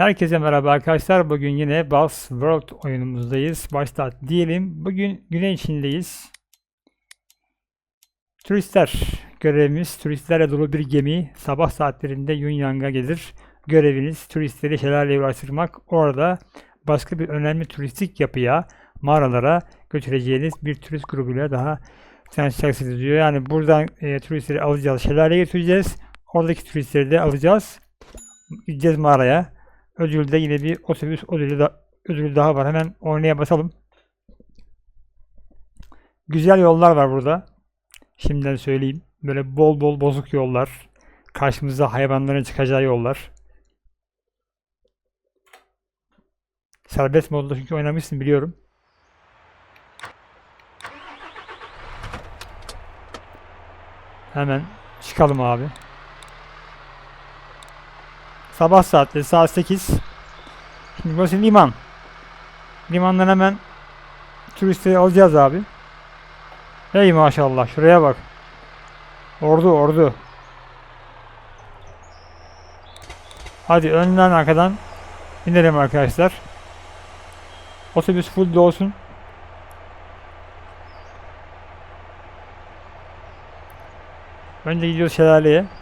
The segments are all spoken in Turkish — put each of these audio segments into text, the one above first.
Herkese merhaba arkadaşlar. Bugün yine Buzz World oyunumuzdayız. Başlat diyelim. Bugün Güney Çin'deyiz. Turistler görevimiz turistlerle dolu bir gemi sabah saatlerinde Yunyang'a gelir. Göreviniz turistleri şelaleye ulaştırmak. Orada başka bir önemli turistik yapıya, mağaralara götüreceğiniz bir turist grubuyla daha tanışacaksınız diyor. Yani buradan e, turistleri alacağız, şelaleye götüreceğiz. Oradaki turistleri de alacağız. Gideceğiz mağaraya. Ödülde yine bir otobüs ödülü, da, daha var. Hemen oynaya basalım. Güzel yollar var burada. Şimdiden söyleyeyim. Böyle bol bol bozuk yollar. Karşımıza hayvanların çıkacağı yollar. Serbest modda çünkü oynamışsın biliyorum. Hemen çıkalım abi. Sabah saatleri saat 8. Şimdi burası liman. Limandan hemen turistleri alacağız abi. Hey maşallah şuraya bak. Ordu ordu. Hadi önden arkadan inelim arkadaşlar. Otobüs full dolsun. Önce gidiyoruz şelaleye.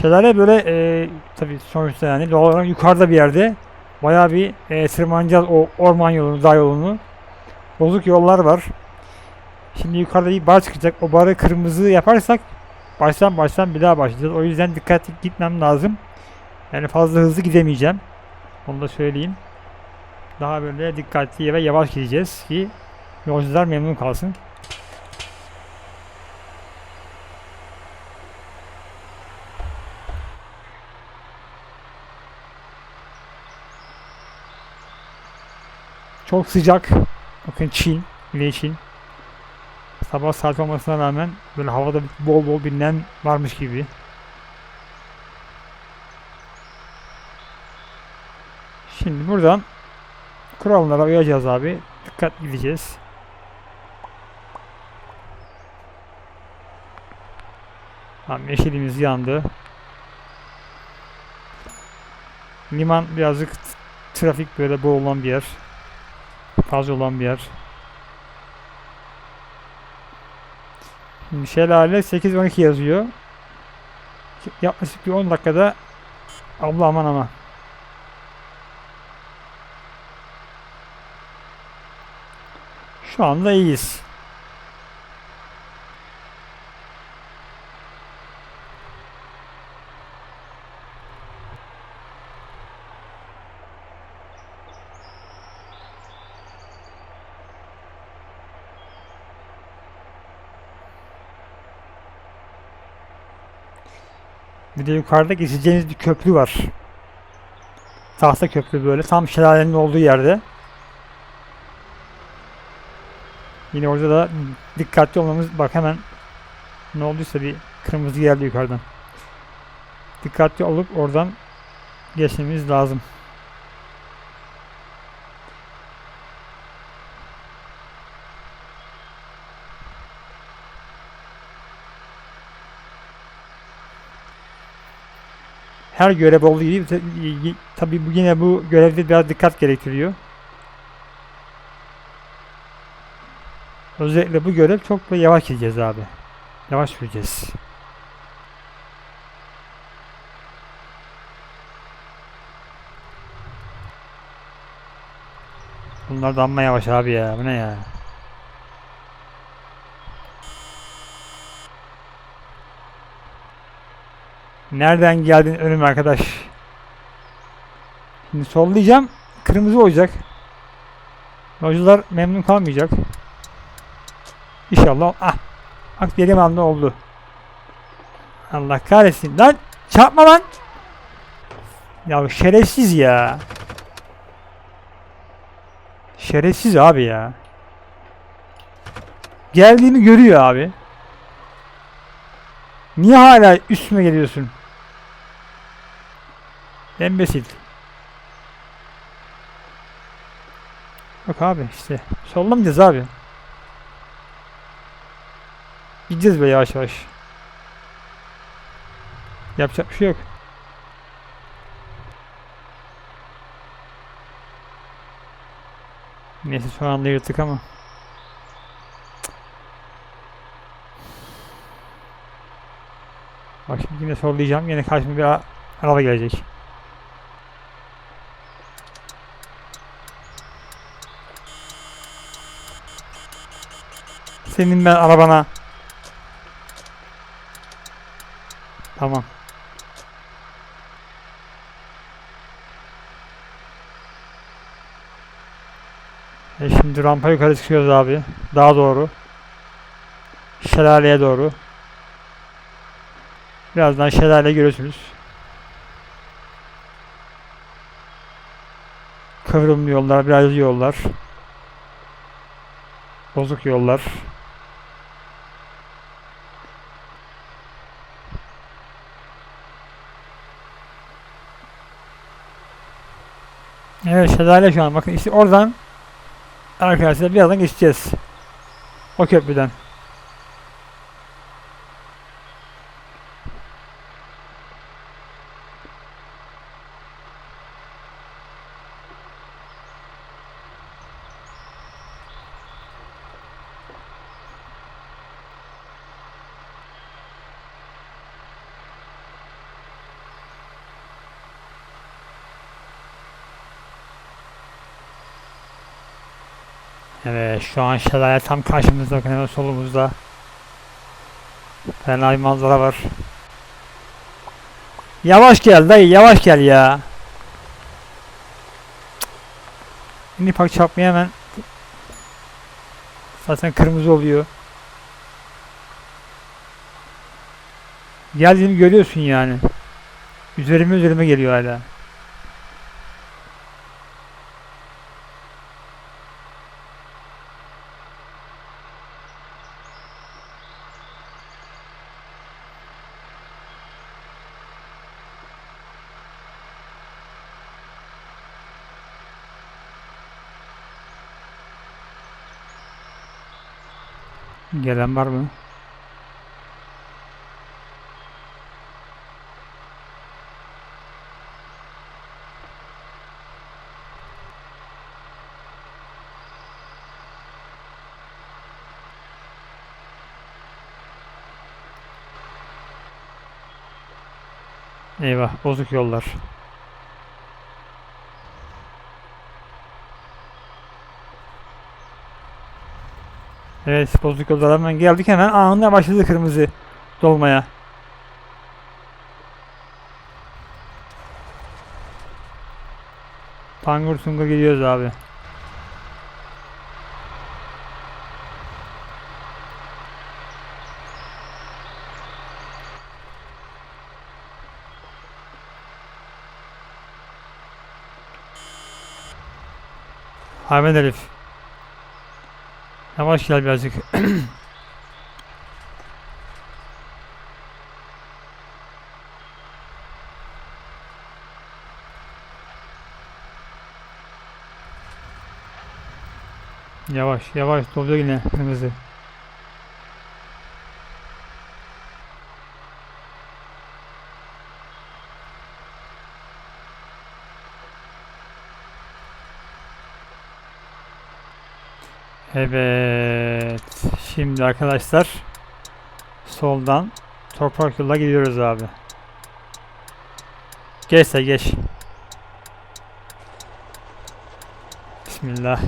Şelale böyle e, tabi sonuçta yani doğal olarak yukarıda bir yerde bayağı bir e, tırmanacağız o orman yolunu, dağ yolunu. Bozuk yollar var. Şimdi yukarıda bir bar çıkacak. O barı kırmızı yaparsak baştan baştan bir daha başlayacağız. O yüzden dikkatli gitmem lazım. Yani fazla hızlı gidemeyeceğim. Onu da söyleyeyim. Daha böyle dikkatli ve yavaş gideceğiz ki yolcular memnun kalsın. Çok sıcak. Bakın Çin, Güney Çin. Sabah saat olmasına rağmen böyle havada bol bol bir nem varmış gibi. Şimdi buradan kurallara uyacağız abi. Dikkat gideceğiz. Tamam yeşilimiz yandı. Liman birazcık trafik böyle boğulan bir yer fazla olan bir yer. Şimdi şelale 8-12 yazıyor. Yaklaşık bir 10 dakikada abla aman ama. Şu anda iyiyiz. De yukarıda geçeceğiniz bir köprü var. Tahta köprü böyle tam şelalenin olduğu yerde. Yine orada da dikkatli olmamız bak hemen ne olduysa bir kırmızı geldi yukarıdan. Dikkatli olup oradan geçmemiz lazım. Her görev olduğu gibi tabi yine bu görevde biraz dikkat gerektiriyor. Özellikle bu görev çok da yavaş gideceğiz abi. Yavaş süreceğiz. Bunlar da amma yavaş abi ya. Bu ne ya? Nereden geldin önüm arkadaş? Şimdi sollayacağım. Kırmızı olacak. Yolcular memnun kalmayacak. İnşallah. Ah. Bak dediğim anda oldu. Allah kahretsin. Lan çarpma lan. Ya şerefsiz ya. Şerefsiz abi ya. Geldiğimi görüyor abi. Niye hala üstüme geliyorsun? Embesil. Yok abi işte. Sallamayacağız abi. Gideceğiz böyle yavaş yavaş. Yapacak bir şey yok. Neyse şu anda yırtık ama. Bak şimdi yine sollayacağım. Yine karşıma bir araba gelecek. Senin ben arabana. Tamam. E şimdi rampa yukarı çıkıyoruz abi. Daha doğru. Şelaleye doğru. Birazdan şelale görürsünüz. Kıvrımlı yollar, biraz yollar. Bozuk yollar. Evet şelale şu an. Bakın işte oradan arkadaşlar birazdan geçeceğiz. O köprüden. Evet şu an şelale tam karşımızda hemen solumuzda. Fena bir manzara var. Yavaş gel dayı yavaş gel ya. Şimdi bak çarpmaya hemen. Zaten kırmızı oluyor. Geldiğini görüyorsun yani. Üzerime üzerime geliyor hala. Gelen var mı? Eyvah bozuk yollar. Evet bozuk yollar hemen geldik hemen anında başladı kırmızı dolmaya. Tangur tungur gidiyoruz abi. Hayvan herif. Yavaş gel birazcık. Yavaş yavaş doluyor yine kırmızı. Evet. Şimdi arkadaşlar soldan toprak yola gidiyoruz abi. Geçse geç. Bismillah.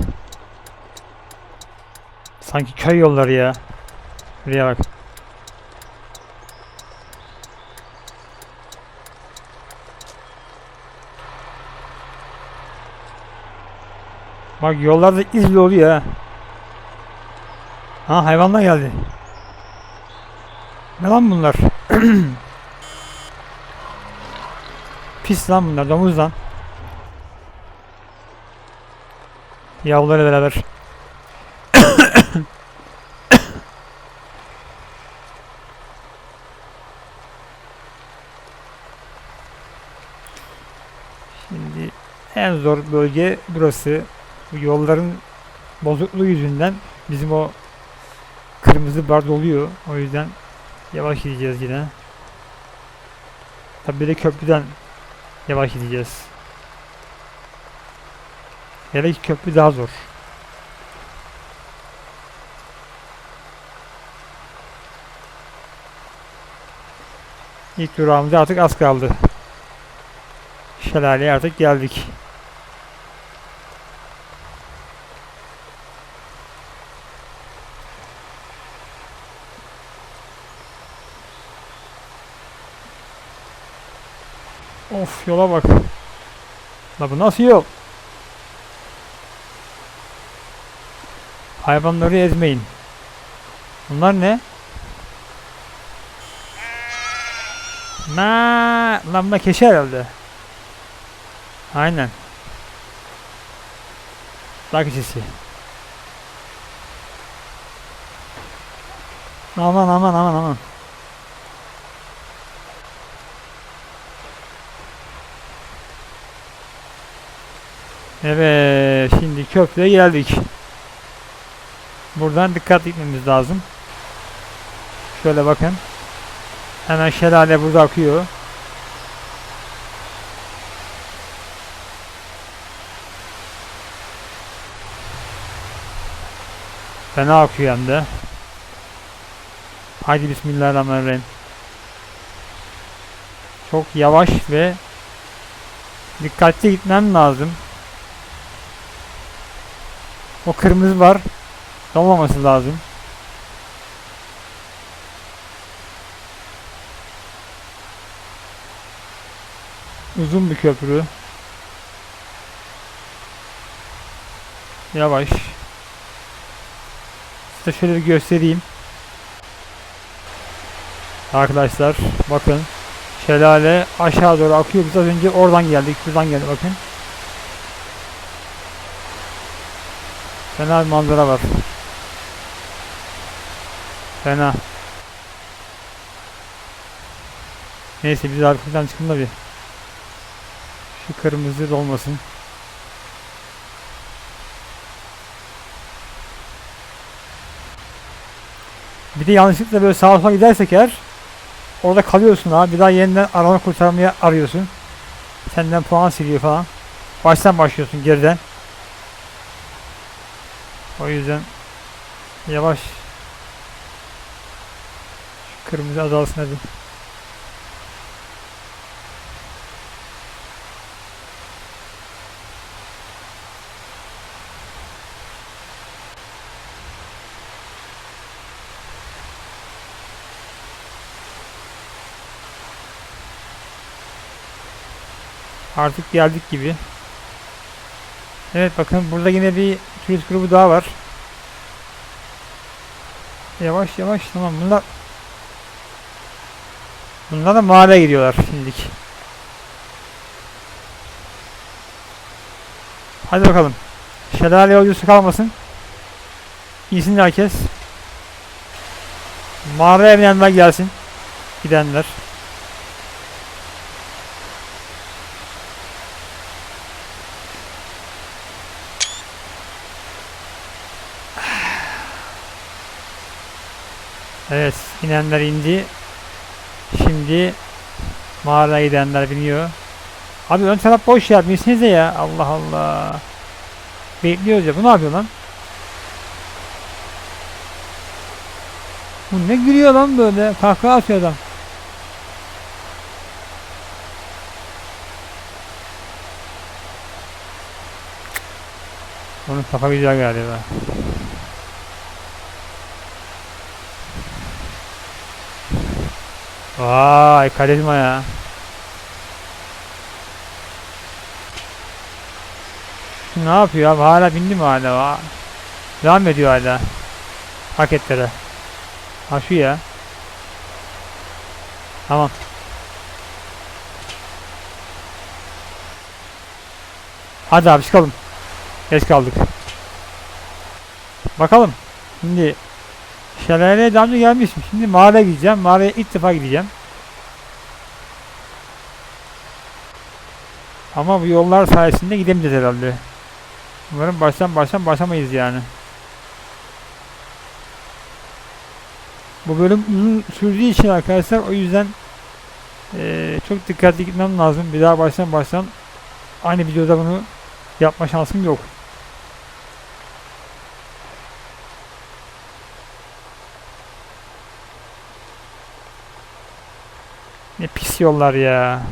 Sanki köy yolları ya. Buraya bak. Bak yollarda izli oluyor ha. Ha hayvanlar geldi. Ne lan bunlar? Pis lan bunlar domuz lan. Yavruları beraber. Şimdi en zor bölge burası. Bu yolların bozukluğu yüzünden bizim o kırmızı bar doluyor. O yüzden yavaş gideceğiz yine. Tabi de köprüden yavaş gideceğiz. Hele ki köprü daha zor. İlk durağımıza artık az kaldı. Şelaleye artık geldik. Of yola bak. La bu nasıl yol? Hayvanları ezmeyin. Bunlar ne? Na, lan buna keşi herhalde. Aynen. Bak içisi. Aman aman aman aman. Evet, şimdi köprüye geldik. Buradan dikkat etmemiz lazım. Şöyle bakın. Hemen şelale burada akıyor. Fena akıyor hem de. Haydi bismillahirrahmanirrahim. Çok yavaş ve dikkatli gitmem lazım. O kırmızı var. Olmaması lazım. Uzun bir köprü. Yavaş. Size şöyle bir göstereyim. Arkadaşlar bakın. Şelale aşağı doğru akıyor. Biz az önce oradan geldik. Buradan geldik bakın. Fena bir manzara var. Fena. Neyse biz arkadan çıkalım da bir. Şu kırmızı da olmasın. Bir de yanlışlıkla böyle sağa sola gidersek eğer orada kalıyorsun abi. Bir daha yeniden arama kurtarmaya arıyorsun. Senden puan siliyor falan. Baştan başlıyorsun geriden. O yüzden yavaş Şu kırmızı azalsın hadi. Artık geldik gibi. Evet bakın burada yine bir turist grubu daha var. Yavaş yavaş tamam bunlar Bunlar da mağaraya gidiyorlar şimdilik. Hadi bakalım. Şelale yolcusu kalmasın. İyisin herkes. Mağaraya binenler gelsin. Gidenler. Evet, inenler indi. Şimdi mağaraya gidenler biniyor. Abi ön taraf boş ya, binsenize ya. Allah Allah. Bekliyoruz ya. Bu ne yapıyor lan? Bu ne gülüyor lan böyle? Kahkaha atıyor adam. Onun kafa güzel galiba. Vay karizma ya. Ne yapıyor abi? Hala bindi mi hala? Va- Devam ediyor hala. Paketlere. Ha şu ya. Tamam. Hadi abi çıkalım. Geç kaldık. Bakalım. Şimdi Şelaleye önce gelmişim. Şimdi mağaraya gideceğim. Mağaraya ilk defa gideceğim. Ama bu yollar sayesinde gidemeyeceğiz herhalde. Umarım baştan baştan başlamayız yani. Bu bölüm uzun sürdüğü için arkadaşlar o yüzden eee, çok dikkatli gitmem lazım. Bir daha baştan baştan aynı videoda bunu yapma şansım yok. Ne pis yollar ya.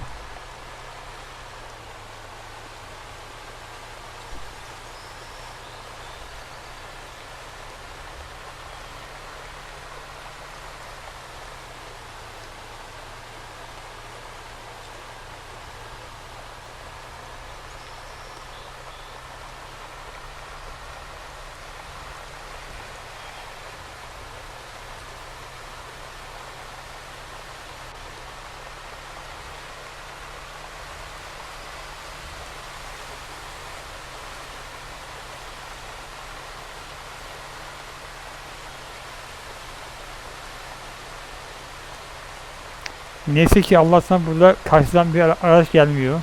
Neyse ki Allah'tan burada karşıdan bir ara- araç gelmiyor.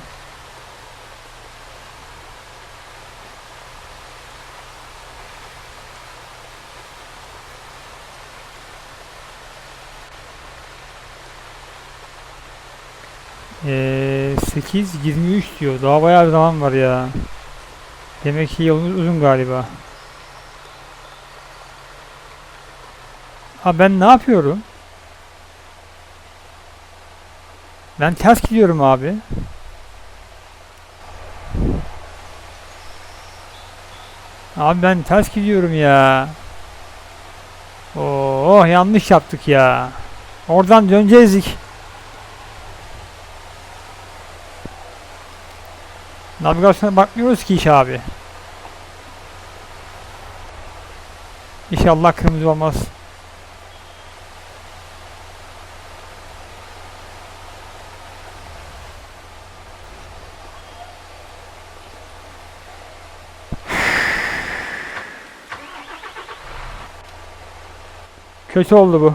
Ee, 8 23 diyor. Daha bayağı bir zaman var ya. Demek ki yolumuz uzun galiba. Ha ben ne yapıyorum? Ben ters gidiyorum abi. Abi ben ters gidiyorum ya. Oo yanlış yaptık ya. Oradan döneceğizdik. Navigasyona bakmıyoruz ki iş abi. İnşallah kırmızı olmaz. Kötü oldu bu.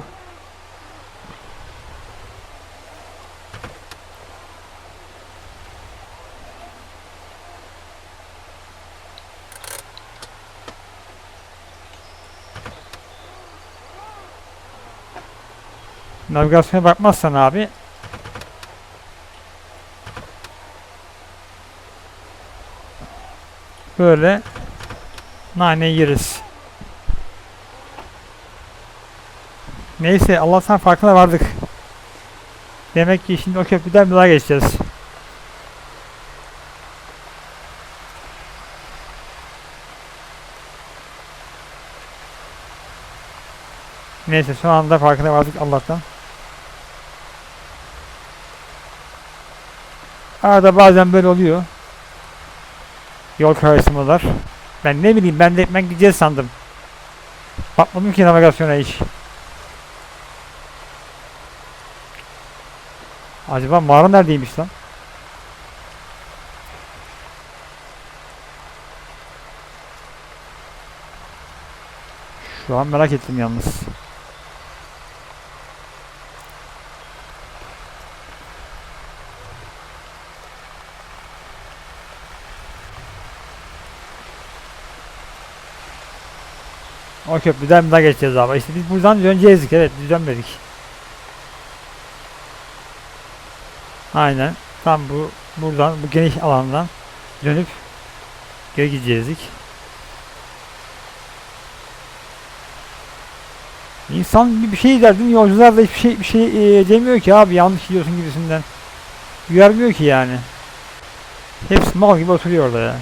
Navigasyona bakmazsan abi böyle nane yeriz. Neyse Allah'tan farkına vardık. Demek ki şimdi o köprüden bir daha geçeceğiz. Neyse şu anda farkına vardık Allah'tan. Arada bazen böyle oluyor. Yol karıştırmalar. Ben ne bileyim ben de ben gideceğiz sandım. Bakmadım ki navigasyona hiç. Acaba mağara neredeymiş lan? Şu an merak ettim yalnız. O köprüden bir daha geçeceğiz abi. İşte biz buradan döneceğiz. Evet biz dönmedik. Aynen. Tam bu buradan bu geniş alandan dönüp geri gidecektik. İnsan bir- şey derdin yolcular da hiçbir şey bir şey e, demiyor ki abi yanlış gidiyorsun gibisinden. Uyarmıyor ki yani. Hepsi mal gibi oturuyor orada ya.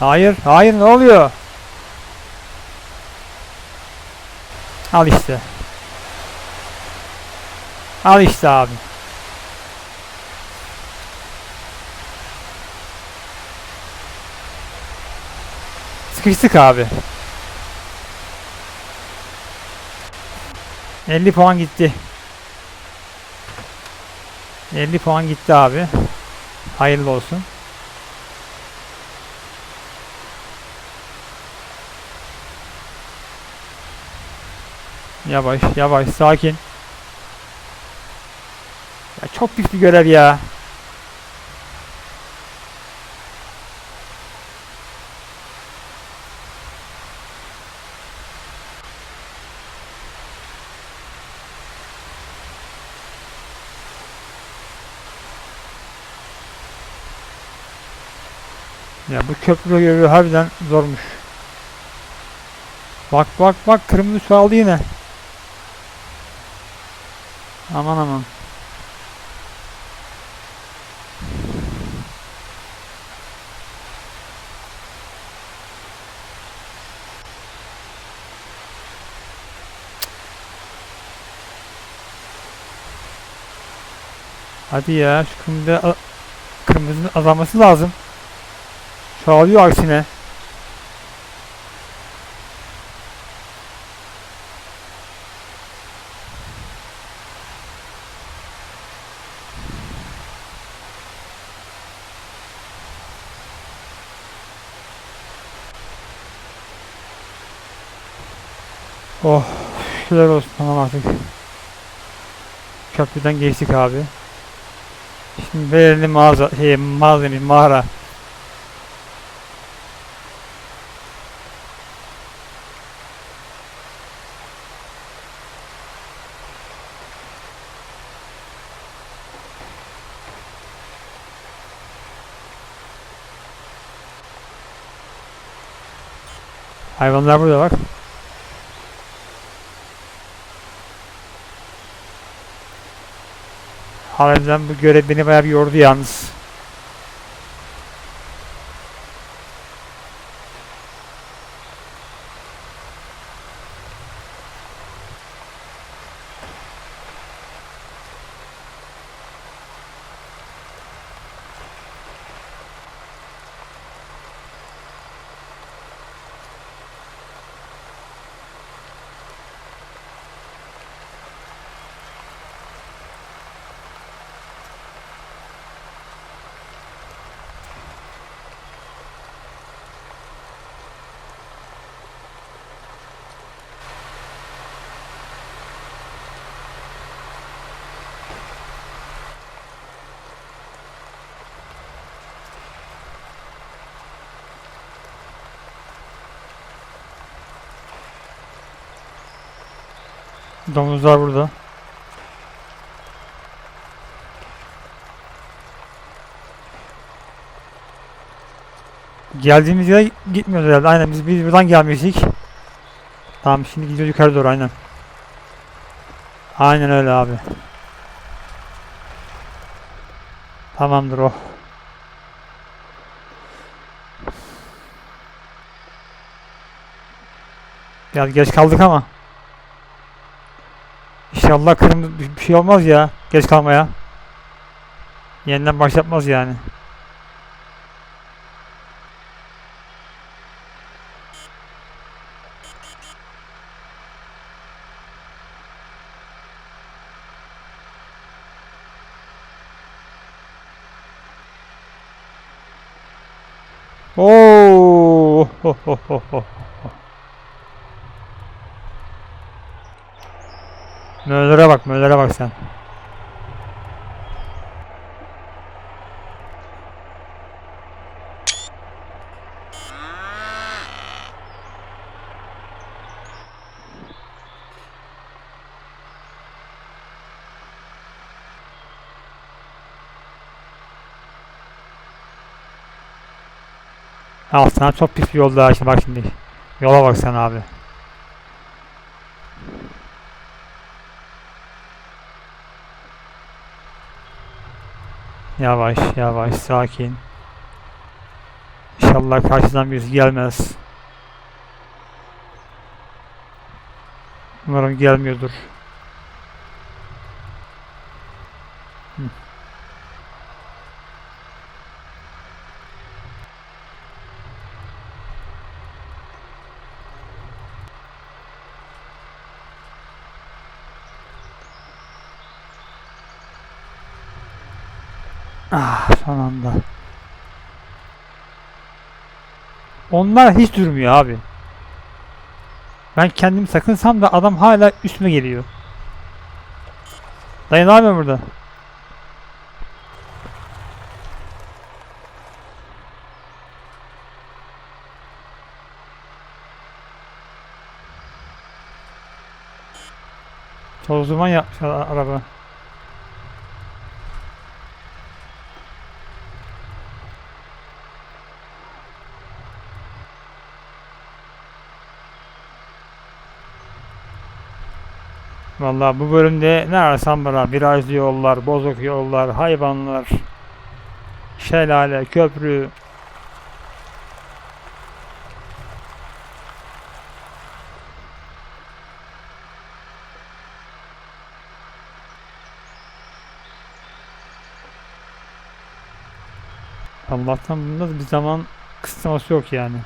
Hayır, hayır ne oluyor? Al işte. Al işte abi. Sıkıştık abi. 50 puan gitti. 50 puan gitti abi. Hayırlı olsun. Yavaş, yavaş, sakin. Ya çok pis bir görev ya. Ya bu köprü görevi harbiden zormuş. Bak bak bak kırmızı su aldı yine. Aman aman. Hadi ya şu kırmızı, kırmızının azalması lazım. Çoğalıyor aksine. Oh, şükürler olsun tamam artık. Köprüden geçtik abi. Şimdi belirli mağaza, şey, mağaza demişim, mağara. Hayvanlar burada bak. Harbiden bu görev beni bayağı bir yordu yalnız. Domuzlar burada. Geldiğimiz yere gitmiyoruz herhalde. Aynen biz, biz buradan gelmiştik. Tamam şimdi gidiyoruz yukarı doğru aynen. Aynen öyle abi. Tamamdır o. Biraz geç kaldık ama. İnşallah kırmızı bir şey olmaz ya geç kalmaya. Yeniden başlatmaz yani. Oo! Ho, ho, ho, ho. Möllere bak, möllere bak sen. Al sana çok pis bir yol daha şimdi bak şimdi. Yola bak sen abi. Yavaş yavaş sakin. İnşallah karşıdan birisi gelmez. Umarım gelmiyordur. Hı. Ah son anda. Onlar hiç durmuyor abi. Ben kendimi sakınsam da adam hala üstüme geliyor. Dayı ne yapıyorsun burada? Toz duman yapmış araba. Vallahi bu bölümde ne ararsam bana virajlı yollar, bozuk yollar, hayvanlar, şelale, köprü. Allah'tan bunda bir zaman kısıtlaması yok yani.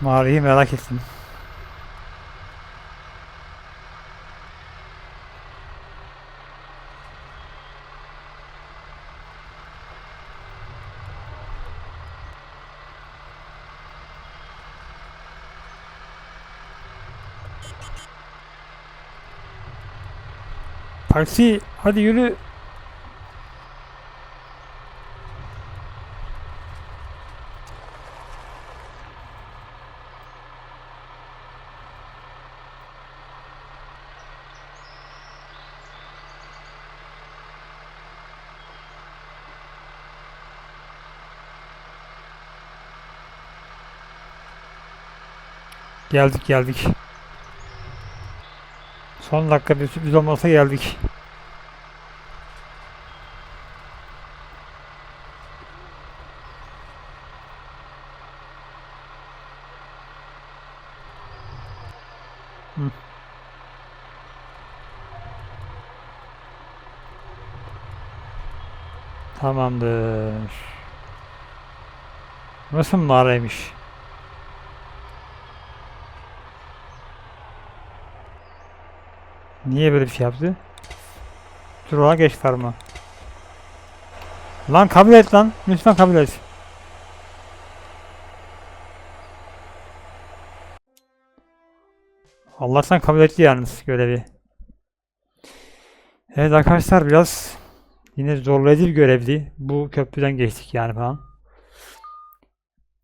Mağarayı merak ettim. Taksi hadi yürü. Geldik geldik. Son dakika bir sürpriz olmasa geldik. Tamamdır. Nasıl mağaraymış? Niye böyle bir şey yaptı? Ona geç farma. Lan kabul et lan. Lütfen kabul et. Allah'tan kabul etti yalnız görevi. Evet arkadaşlar biraz yine zorlayıcı bir görevdi. Bu köprüden geçtik yani falan.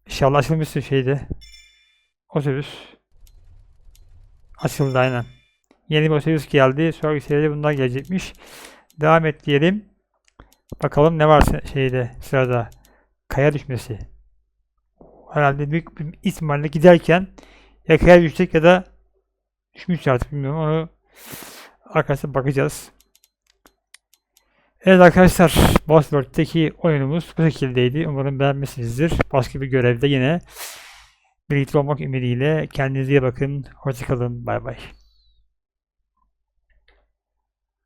İnşallah açılmıştır şeyde. Otobüs. Açıldı aynen. Yeni bir otobüs geldi. Sonraki seride bundan gelecekmiş. Devam et diyelim. Bakalım ne var şeyde sırada. Kaya düşmesi. Herhalde büyük bir ihtimalle giderken ya kaya düşecek ya da düşmüş artık bilmiyorum. Onu arkadaşlar bakacağız. Evet arkadaşlar Boss World'deki oyunumuz bu şekildeydi. Umarım beğenmişsinizdir. Başka bir görevde yine birlikte olmak ümidiyle kendinize iyi bakın. Hoşçakalın. Bay bay.